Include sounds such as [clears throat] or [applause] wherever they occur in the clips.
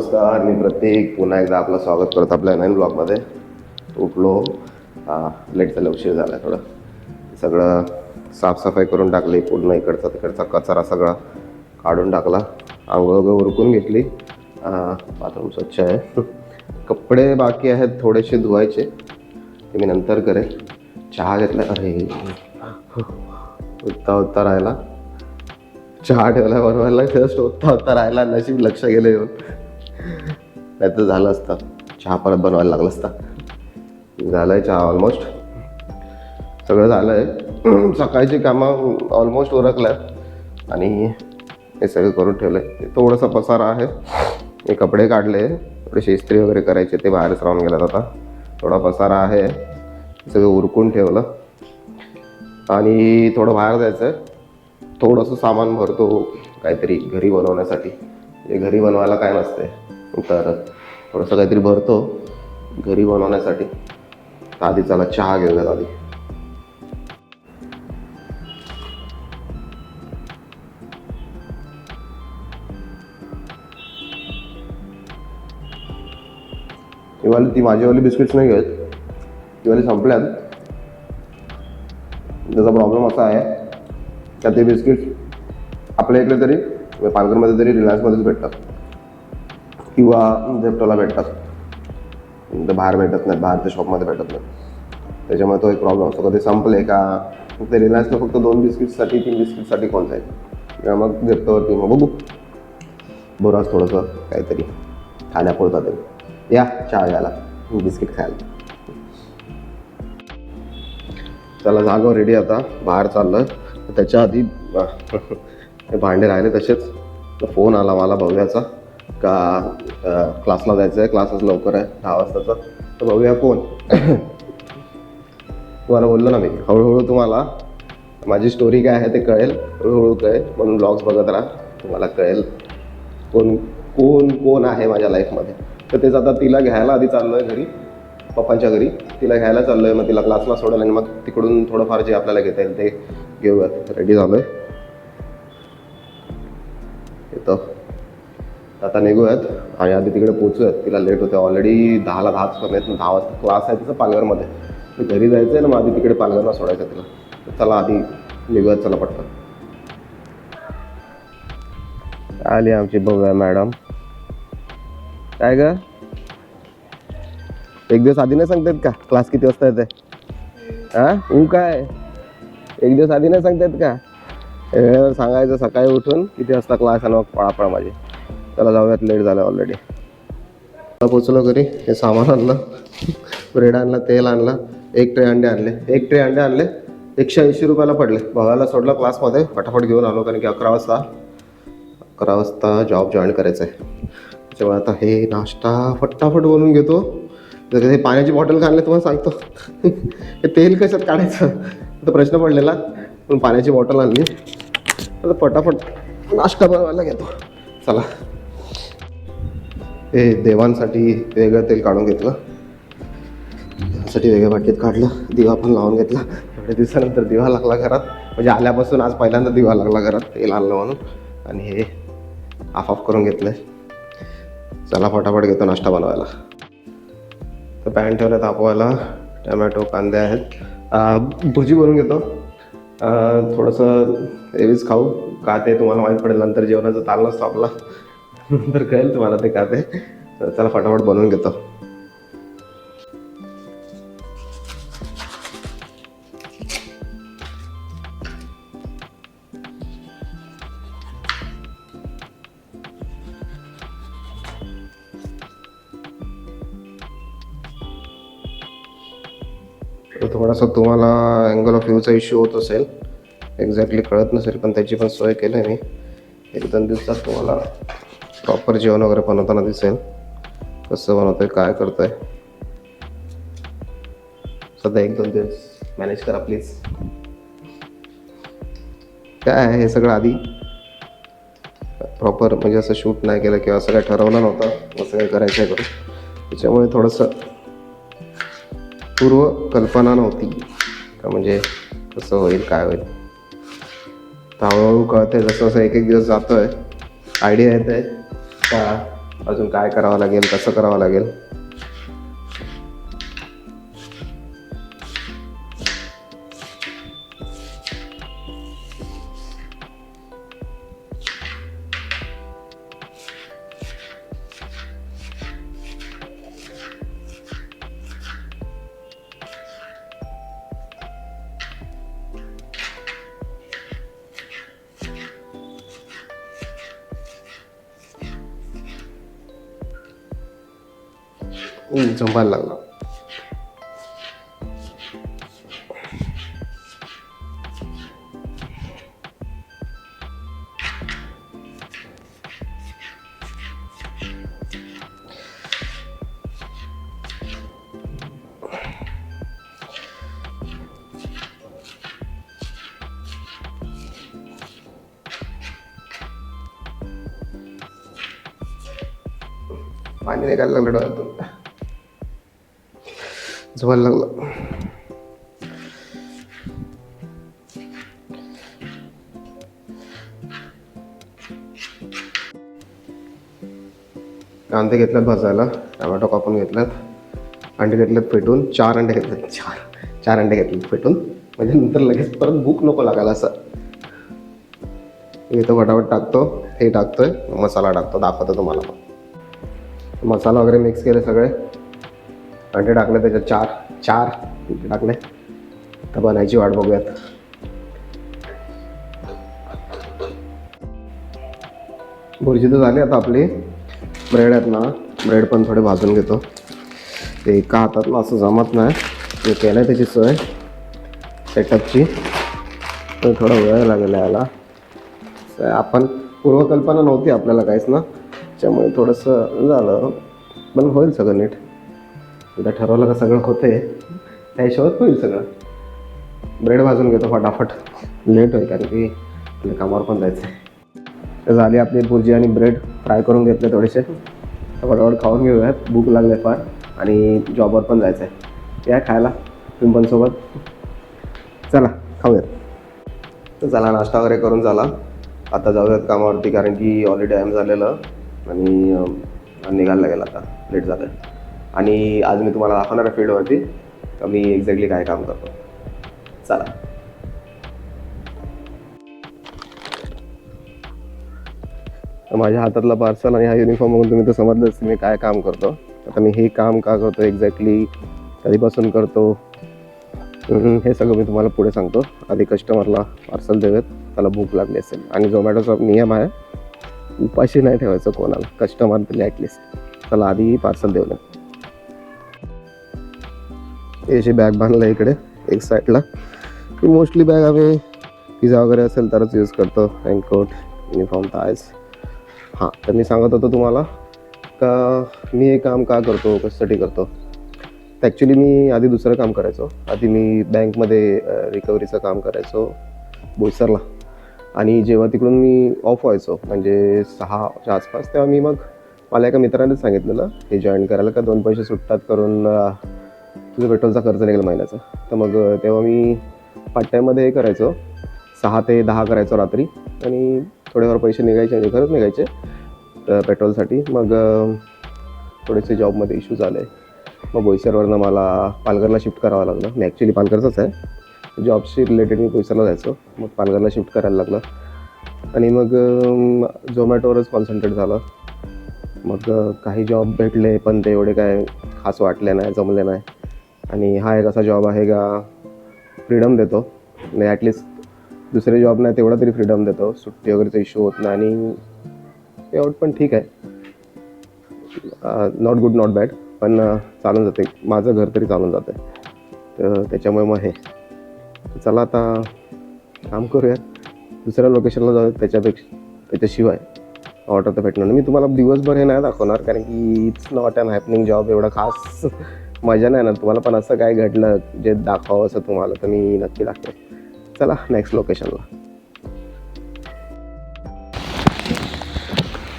नमस्कार मी प्रत्येक पुन्हा एकदा आपलं स्वागत करतो आपल्या नवीन ब्लॉगमध्ये. उठलो. लेट झालं उशीर झाला थोडं. सगळं साफसफाई करून टाकली. पूर्ण इकडचा तिकडचा कचरा सगळा काढून टाकला. आंघोळ वगैरे उरकून घेतली. बाथरूम स्वच्छ आहे. कपडे बाकी आहेत थोडेसे धुवायचे. ते मी नंतर करेल चहा घेतला. अरे. उत्ता उत्ता राहिला. चहा ठेवला बनवायला जस्ट होता होता राहिला. नशीब लक्ष गेलं येऊन. नाही तर झालं असतं. चहा परत बनवायला लागला असता. झालं आहे चहा ऑलमोस्ट सगळं झालं आहे [clears throat] सकाळची कामं ऑलमोस्ट उरकल्यात आणि हे सगळं करून ठेवलं आहे थोडंसं पसारा आहे. हे कपडे काढले. थोडेसे इस्त्री वगैरे करायचे ते बाहेरच राहून गेलात आता. थोडा पसारा आहे. सगळं उरकून ठेवलं. आणि थोडं बाहेर जायचं आहे थोडंसं सामान भरतो. काहीतरी घरी बनवण्यासाठी. जे घरी बनवायला काय नसते तर थोडंसं काहीतरी भरतो. घरी बनवण्यासाठी. आधी चला चहा घेऊयात आधी. वाली ती माझीवाली बिस्किट्स नाही घेत इवाली संपल्यात. त्याचा प्रॉब्लेम असा आहे का ते बिस्किट्स आपल्या इकडे तरी पालघरमध्ये तरी रिलायन्समध्येच भेटतात. किंवा झेप्टोला भेटतात. तर बाहेर भेटत नाहीत बाहेरच्या शॉपमध्ये भेटत नाहीत. त्याच्यामुळे तो एक प्रॉब्लेम असतो. कधी संपले का? ते रिलायन्सला फक्त दोन बिस्किटसाठी तीन बिस्किटसाठी कोण जाईल? किंवा मग झेप्टोवरती मग बघू. बोराच थोडंसं काहीतरी खाण्यापुरता तरी. या चहा घ्यायला. बिस्किट खायला. चला जागो रेडी आता. बाहेर चाललं त्याच्या आधी [laughs] भांडे राहिले तसेच. फोन आला मला भव्याचा का क्लासला जायचं आहे क्लासच लवकर आहे. दहा वाजताचा. तर बघूया कोण. तुम्हाला बोललो ना मी. हळूहळू तुम्हाला माझी स्टोरी काय आहे ते कळेल. हळूहळू कळेल. म्हणून ब्लॉग्स बघत राहा. तुम्हाला कळेल कोण कोण कोण आहे माझ्या लाईफमध्ये तर तेच आता तिला घ्यायला आधी चाललो आहे घरी. पप्पांच्या घरी. तिला घ्यायला चाललो आहे मग तिला क्लासला सोडायला आणि मग तिकडून थोडंफार जे आपल्याला घेता येईल ते घेऊयात. रेडी झालो आहे येतं. आता निघूयात आणि आधी तिकडे पोचूयात. तिला लेट होते ऑलरेडी दहाला दहाच कमी आहेत दहा वाजता क्लास आहे तिचं पालघरमध्ये. तर घरी जायचं आहे ना मग आधी तिकडे पालघरला सोडायचं तिला. तर चला आधी निघूयात चला पटकन. आली आमची बघूया मॅडम. काय ग? एक दिवस आधी नाही सांगतायत का? क्लास किती वाजता येते हा ऊ काय? एक दिवस आधी नाही सांगतायत का? वेळेवर सांगायचं सकाळी उठून किती वाजता क्लास आणि मग पळापळ माझी. त्याला जाऊयात लेट झालं ऑलरेडी पोचलो घरी हे सामान आणलं ब्रेड आणला तेल आणलं एक ट्रे अंडे आणले. एक ट्रे अंडे आणले एकशे ऐंशी रुपयाला पडले. भावाला सोडलं क्लासमध्ये फटाफट घेऊन आलो कारण की अकरा वाजता. अकरा वाजता जॉब जॉईन करायचं आहे त्याच्यामुळे आता हे नाश्ता फटाफट बनवून घेतो. जर हे पाण्याची बॉटल काढले तुम्हाला सांगतो. हे तेल कशात काढायचं? तर प्रश्न पडलेला. पण पाण्याची बॉटल आणली. आता फटाफट नाश्ता बनवायला घेतो. चला. हे देवांसाठी वेगळं तेल काढून घेतलं. त्यासाठी वेगळ्या बाटलीत काढलं. दिवा पण लावून घेतला. थोड्या दिवसानंतर दिवा लागला घरात. म्हणजे आल्यापासून आज पहिल्यांदा दिवा लागला घरात तेल आणलं म्हणून. आणि हे ऑफ ऑफ करून घेतलं चला फटाफट घेतो नाश्ता बनवायला. तर पॅन ठेवलं तापवायला टमॅटो कांदे आहेत. भजी बनवून घेतो. थोडंसं एवीच खाऊ. का ते तुम्हाला माहीत पडेल. नंतर जेवणाचं ताल नसतो आपला. नंतर कळेल तुम्हाला ते का ते. तर चला फटाफट बनवून घेतो. थोडासा तुम्हाला अँगल ऑफ व्ह्यूचा इश्यू होत असेल. एक्झॅक्टली कळत नसेल पण त्याची पण सोय केली आहे मी. एक दोन दिवसात तुम्हाला प्रॉपर जेवण वगैरे बनवताना दिसेल. कसं बनवतोय काय करतोय. सध्या एक दोन दिवस मॅनेज करा प्लीज काय आहे हे सगळं आधी? प्रॉपर म्हणजे असं शूट नाही केलं किंवा असं काही ठरवलं नव्हतं असं काही करायचं आहे करून. त्याच्यामुळे थोडंसं पूर्व कल्पना नव्हती. का म्हणजे कसं होईल काय होईल. तर हळूहळू कळतंय जसं जसं एक एक दिवस जातोय आयडिया येत आहे का अजून काय करावं लागेल कसं करावं लागेल? हम्म, झोपायला लागला पाणी निघायला लागलं डोळ्यातून झोपायला लागला. कांदे घेतल्यात भाजायला टोमॅटो कापून घेतल्यात अंडे घेतलेत पेटून चार अंडे घेतलेत. चार चार अंडे घेतलेत पेटून. म्हणजे नंतर लगेच परत भूक नको लागायला असं. इथं फटाफट टाकतो हे टाकतोय मसाला टाकतो दाखवतो तुम्हाला. मसाला वगैरे मिक्स केले सगळे. अंडे टाकले त्याच्यात चार चार टाकले. तर बनायची वाट बघूयात. भुर्जी तर झाली आता आपली. ब्रेड आहेत ना ब्रेड पण थोडे भाजून घेतो. ते एका हातातलं असं जमत नाही. ते केलं आहे त्याची सोय. सेटअपची तर थोडा वेळ लागेल याला आपण पूर्वकल्पना नव्हती आपल्याला काहीच ना. त्यामुळे थोडंसं झालं. पण होईल सगळं नीट. एकदा ठरवलं का सगळं होते त्या हिशोबात होईल सगळं. ब्रेड भाजून घेतो फटाफट. लेट होईल कारण की आपल्या कामावर पण जायचं आहे तर झाली आपली भुर्जी आणि ब्रेड. फ्राय करून घेतले थोडेसे. फटाफट खाऊन घेऊयात. भूक लागले फार. आणि जॉबवर पण जायचं आहे या खायला. तुम्ही चला खाऊयात. तर चला नाश्ता वगैरे करून झाला. आता जाऊयात कामावरती कारण की ऑलरेडी टाईम झालेलं. आणि निघायला लागेल आता. लेट झालं आणि आज मी तुम्हाला दाखवणार आहे फील्डवरती. तर मी एक्झॅक्टली काय काम करतो. चला. तर माझ्या हातातला पार्सल आणि हा युनिफॉर्म बघून तुम्ही तर समजलंच की मी काय काम करतो. आता मी हे काम का करतो एक्झॅक्टली कधीपासून करतो? हे सगळं मी तुम्हाला पुढे सांगतो. आधी कस्टमरला पार्सल देऊयात. त्याला भूक लागली असेल. आणि झोमॅटोचा नियम आहे उपाशी नाही ठेवायचं कोणाला. कस्टमर तरी ॲटलिस्ट त्याला आधी पार्सल देऊ नये याची बॅग बांधलं इकडे एक साईडला ही मोस्टली बॅग आम्ही पिझ्झा वगैरे असेल तरच यूज करतो रेनकोट युनिफॉर्म टायर्स हां तर मी सांगत होतो तुम्हाला का मी हे काम का करतो कशासाठी करतो? तर ॲक्च्युली मी आधी दुसरं काम करायचो. आधी मी बँकमध्ये रिकव्हरीचं काम करायचो बोईसरला. आणि जेव्हा तिकडून मी ऑफ व्हायचो म्हणजे सहाच्या आसपास तेव्हा मी मग मला एका मित्रानेच सांगितलेलं हे जॉईन करायला का दोन पैसे सुटतात करून तुझा पेट्रोलचा खर्च निघेल महिन्याचा. तर मग तेव्हा मी पार्ट टाईममध्ये हे करायचो. सहा ते दहा करायचो रात्री. आणि थोडेफार पैसे निघायचे म्हणजे खरंच निघायचे तर पेट्रोलसाठी. मग थोडेसे जॉबमध्ये इश्यूज आले मग बोईसरवरनं मला पालघरला शिफ्ट करावं लागलं. मी ॲक्च्युली पालघरचंच आहे. जॉबशी रिलेटेड मी बोईसरला जायचो. मग पालघरला शिफ्ट करायला लागलं. आणि मग झोमॅटोवरच कॉन्सन्ट्रेट झालं. मग काही जॉब भेटले पण ते एवढे काय खास वाटले नाही जमले नाही. आणि हा एक असा जॉब आहे का फ्रीडम देतो. नाही ॲटलिस्ट दुसरे जॉब नाही तेवढा तरी फ्रीडम देतो. सुट्टी वगैरेचा इश्यू होत नाही आणि पेआउट पण ठीक आहे. नॉट गुड नॉट बॅड पण चालून जाते. माझं घर तरी चालून जातं तर त्याच्यामुळे मग हे. चला आता काम करूयात. दुसऱ्या लोकेशनला जाऊ त्याच्यापेक्षा त्याच्याशिवाय ऑर्डर तर भेटणार नाही. मी तुम्हाला दिवसभर हे नाही दाखवणार कारण की it's not an happening job एवढा खास. मजा नाही ना तुम्हाला पण असं काय घडलं जे दाखवावं असं तुम्हाला तर मी नक्की दाखवेन. चला नेक्स्ट लोकेशनला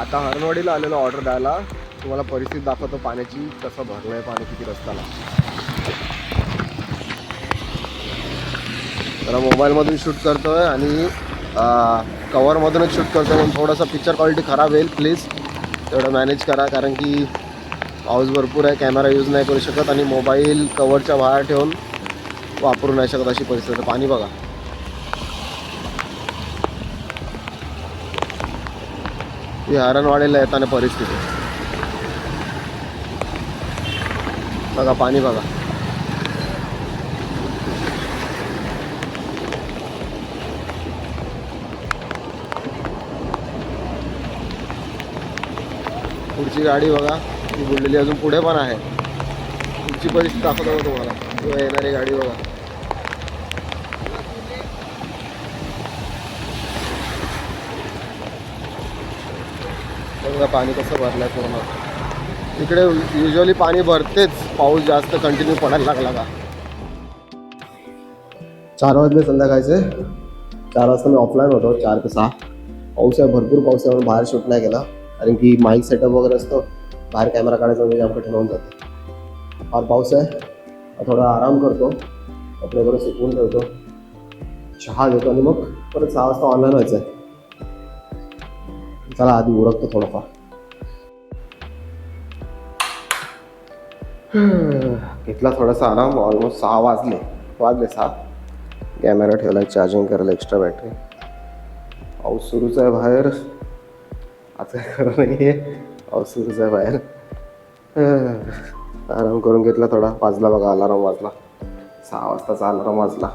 आता हरनवाडीला आलेलो ऑर्डर द्यायला. तुम्हाला परिस्थिती दाखवतो पाण्याची कसं भरलं आहे पाणी किती रस्त्याला. जरा मोबाईलमधून शूट करतो आहे आणि कवरमधूनच शूट करतोय. म्हणून थोडंसं पिक्चर क्वालिटी खराब येईल प्लीज तेवढं मॅनेज करा कारण की पाऊस भरपूर आहे कॅमेरा यूज नाही करू शकत आणि मोबाईल कवरच्या बाहेर ठेवून वापरू नाही शकत अशी परिस्थिती. पाणी बघा. ही हरणवाडीला येताना परिस्थिती. बघा पाणी बघा. पुढची गाडी बघा. ती बुडलेली अजून पुढे पण आहे. तुमची परिस्थिती दाखवतो बघा तुम्हाला. किंवा येणारी गाडी बघा. बघा पाणी कसं भरलंय पूर्ण. इकडे युजली पाणी भरतेच. पाऊस जास्त कंटिन्यू पडायला लागला का? चार वाजले संध्याकाळचे. चार वाजता मी ऑफलाईन होतो चार ते सहा. पाऊस आहे भरपूर पाऊस आहे म्हणून बाहेर शूट नाही केला. कारण की माईक सेटअप वगैरे असतो. बाहेर कॅमेरा काढायचा वेळ आमकडे ठरवून होऊन जाते. फार पाऊस आहे. थोडा आराम करतो. कपडे वगैरे सुकवून ठेवतो. चहा घेतो आणि मग परत सहा वाजता ऑनलाईन व्हायचं आहे चला आधी उरकतो थोडंफार. घेतला थोडासा आराम. ऑलमोस्ट सहा वाजले. वाजले सहा. कॅमेरा ठेवला चार्जिंग करायला एक्स्ट्रा बॅटरी पाऊस सुरूच आहे बाहेर. आता काय खरं नाही आहे पाऊस सुरूच आहे बाहेर आराम करून घेतला थोडा. वाजला बघा अलाराम वाजला. सहा वाजताचा अलाराम वाजला.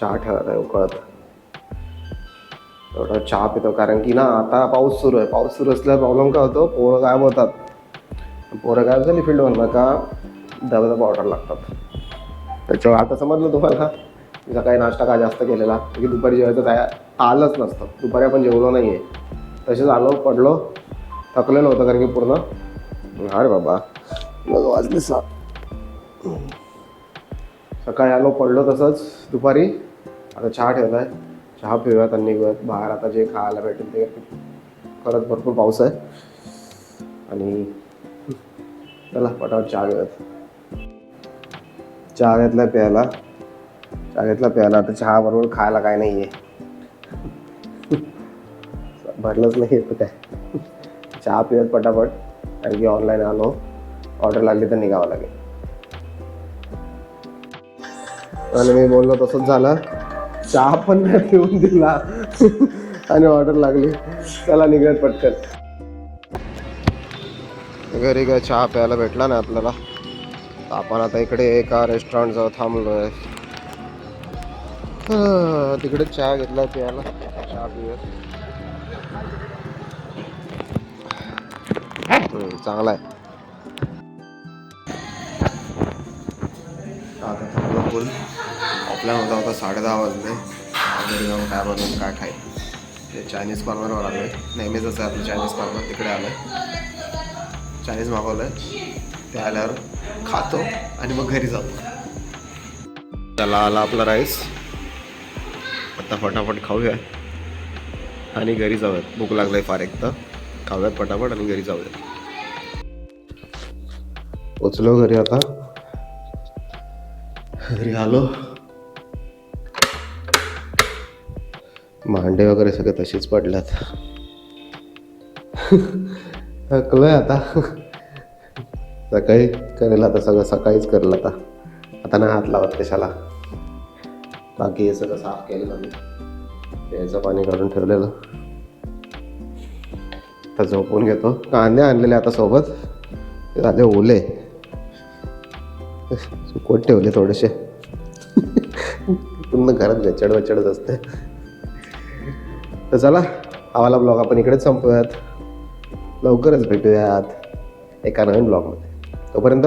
चहा ठेवत आहे उकळत. थोडा चहा पितो कारण की ना आता पाऊस सुरू आहे. पाऊस सुरू असल्यावर प्रॉब्लेम काय होतो? पोरं गायब होतात. पोरं गायब झाली फील्डवर का दबा पावडर लागतात. त्याच्यावर आता समजलं तुम्हाला? मी सकाळी नाश्ता का जास्त केलेला? की दुपारी जेवायचं काय आलंच नसतं. दुपारी आपण जेवलो नाही आहे तसेच आलो पडलो. थकलेलो होतं कारण की पूर्ण. अरे बाबा. मग वाजले सात. सकाळी आलो पडलो तसंच दुपारी. आता चहा ठेवला आहे चहा पिऊयात आणि निघूयात. बाहेर आता जे खायला भेटेल ते खरंच भरपूर पाऊस आहे. आणि चला पटापट चहा घेऊयात. चहा घेतला प्यायला. चहा घेतला प्यायला. आता चहा बरोबर खायला काय नाही आहे भरलंच नाही येतं काय. चहा पिवत पटापट कारण की ऑनलाईन आलो. ऑर्डर लागली तर निघावं लागेल. आणि मी बोललो तसंच झालं. चहा पण नाही पिऊन दिला. आणि ऑर्डर लागली. चला निघत पटकन. घरी काय चहा प्यायला भेटला ना आपल्याला. आपण आता इकडे एका रेस्टॉरंट जवळ थांबलो आहे तिकडे चहा घेतला प्यायला. चहा पिऊया चांगला आहे. आता थांबलो फुल ऑफलाईन होता होता साडे दहा वाजले. घरी जाऊन काय बनवून काय खाईल ते चायनीज कॉर्नरवर आलो आहे नेहमीच आहे आपलं चायनीज कॉर्नर तिकडे आलं आहे चायनीज मागवलं आहे ते आल्यावर खातो आणि मग घरी जातो. त्याला आला आपला राईस आता फटाफट खाऊया आणि घरी जाऊयात. भूक लागलाय फार एक तर खाऊयात फटाफट आणि घरी जाऊयात. पोचलो घरी आता. घरी आलो. भांडे वगैरे सगळे तसेच पडल्यात. थकलोय आता. सकाळी करेल आता सगळं सकाळीच करेल आता. आता नाही हात लावत कशाला. बाकी हे सगळं साफ केलं मी प्यायचं पाणी काढून ठेवलेलं. आता झोपून घेतो. कांदे आणलेले आता सोबत. ते झाले ओले. सुकवत ठेवले थोडेसे. पूर्ण घरात वेचड वेचडच असते. तर चला आम्हाला ब्लॉग आपण इकडेच संपवूयात. लवकरच भेटूयात एका नवीन ब्लॉगमध्ये तोपर्यंत